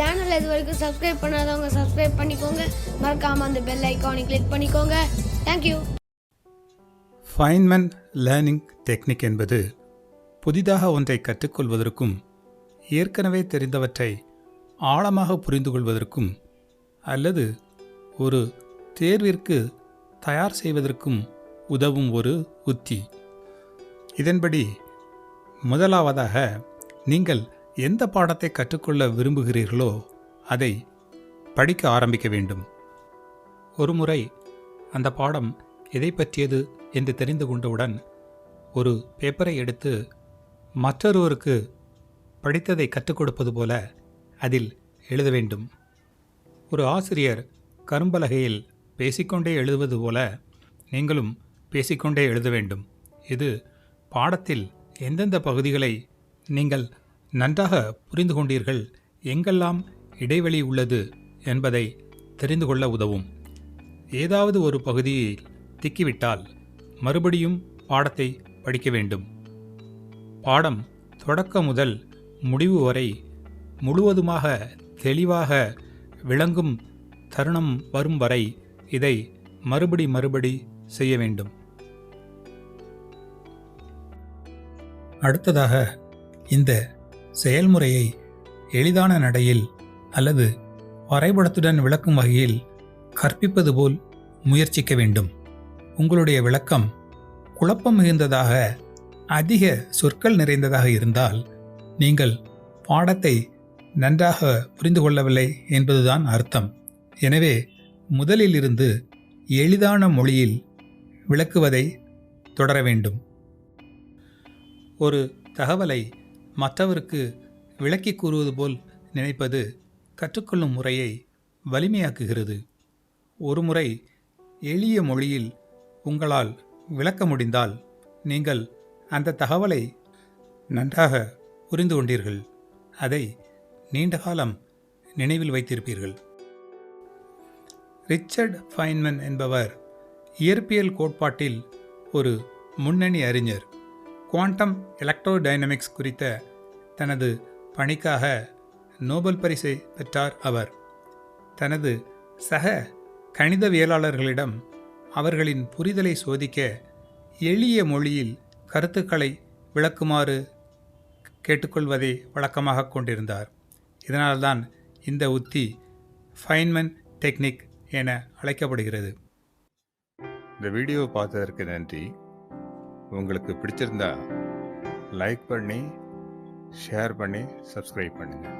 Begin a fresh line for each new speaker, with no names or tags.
Channel இது வரைக்கும் subscribe பண்ணாதவங்க சப்ஸ்கிரைப் பண்ணிக்கோங்க. மறக்காமல் அந்த பெல் ஐக்கானை கிளிக் பண்ணிக்கோங்க. தேங்க்யூ
ஃபைன்மன் லேர்னிங் டெக்னிக் என்பது புதிதாக ஒன்றை கற்றுக்கொள்வதற்கும் ஏற்கனவே தெரிந்தவற்றை ஆழமாக புரிந்து கொள்வதற்கும் அல்லது ஒரு தேர்விற்கு தயார் செய்வதற்கும் உதவும் ஒரு உத்தி. இதன்படி முதலாவதாக நீங்கள் எந்த பாடத்தை கற்றுக்கொள்ள விரும்புகிறீர்களோ அதை படிக்க ஆரம்பிக்க வேண்டும். ஒருமுறை அந்த பாடம் எதை பற்றியது என்று தெரிந்து கொண்டவுடன் ஒரு பேப்பரை எடுத்து மற்றொருவருக்கு படித்ததை கற்றுக் கொடுப்பது போல அதில் எழுத வேண்டும். ஒரு ஆசிரியர் கரும்பலகையில் பேசிக்கொண்டே எழுதுவது போல நீங்களும் பேசிக்கொண்டே எழுத வேண்டும். இது பாடத்தில் எந்தெந்த பகுதிகளை நீங்கள் நன்றாக புரிந்து கொண்டீர்கள் எங்கெல்லாம் இடைவெளி உள்ளது என்பதை தெரிந்து கொள்ள உதவும். ஏதாவது ஒரு பகுதியில் திக்கிவிட்டால் மறுபடியும் பாடத்தை படிக்க வேண்டும். பாடம் தொடக்க முதல் முடிவு வரை முழுவதுமாக தெளிவாக விளங்கும் தருணம் வரும் வரை இதை மறுபடி மறுபடி செய்ய வேண்டும். அடுத்ததாக இந்த செயல்முறையை எளிதான நடையில் அல்லது வரைபடத்துடன் விளக்கும் வகையில் கற்பிப்பது போல் முயற்சிக்க வேண்டும். உங்களுடைய விளக்கம் குழப்பம் மிகுந்ததாக அதிக சொற்கள் நிறைந்ததாக இருந்தால் நீங்கள் பாடத்தை நன்றாக புரிந்து கொள்ளவில்லை என்பதுதான் அர்த்தம். எனவே முதலில் இருந்து எளிதான மொழியில் விளக்குவதை தொடர வேண்டும். ஒரு தகவலை மற்றவருக்கு விளக்கி கூறுவது போல் நினைப்பது கற்றுக்கொள்ளும் முறையை வலிமையாக்குகிறது. ஒருமுறை எளிய மொழியில் உங்களால் விளக்க முடிந்தால் நீங்கள் அந்த தகவலை நன்றாக புரிந்து கொண்டீர்கள். அதை நீண்ட காலம் நினைவில் வைத்திருப்பீர்கள். ரிச்சர்ட் ஃபைன்மன் என்பவர் இயற்பியல் கோட்பாட்டில் ஒரு முன்னணி அறிஞர். குவாண்டம் எலக்ட்ரோடைனமிக்ஸ் குறித்த தனது பணிக்காக நோபல் பரிசை பெற்றார் அவர். தனது சக கணிதவியலாளர்களிடம் அவர்களின் புரிதலை சோதிக்க எளிய மொழியில் கருத்துக்களை விளக்குமாறு கேட்டுக்கொள்வதை வழக்கமாக கொண்டிருந்தார். இதனால்தான் இந்த உத்தி ஃபைன்மன் டெக்னிக் என அழைக்கப்படுகிறது.
இந்த வீடியோவை பார்த்ததற்கு நன்றி. உங்களுக்கு பிடிச்சிருந்தா லைக் பண்ணி ஷேர் பண்ணி சப்ஸ்கிரைப் பண்ணுங்கள்